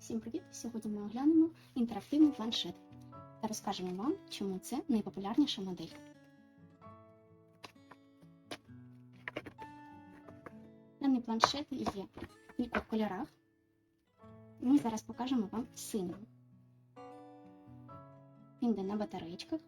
Всім привіт! Сьогодні ми оглянемо інтерактивний планшет та розкажемо вам, чому це найпопулярніша модель. Даний планшет є в кількох кольорах. Ми зараз покажемо вам синій. Він йде на батарейках.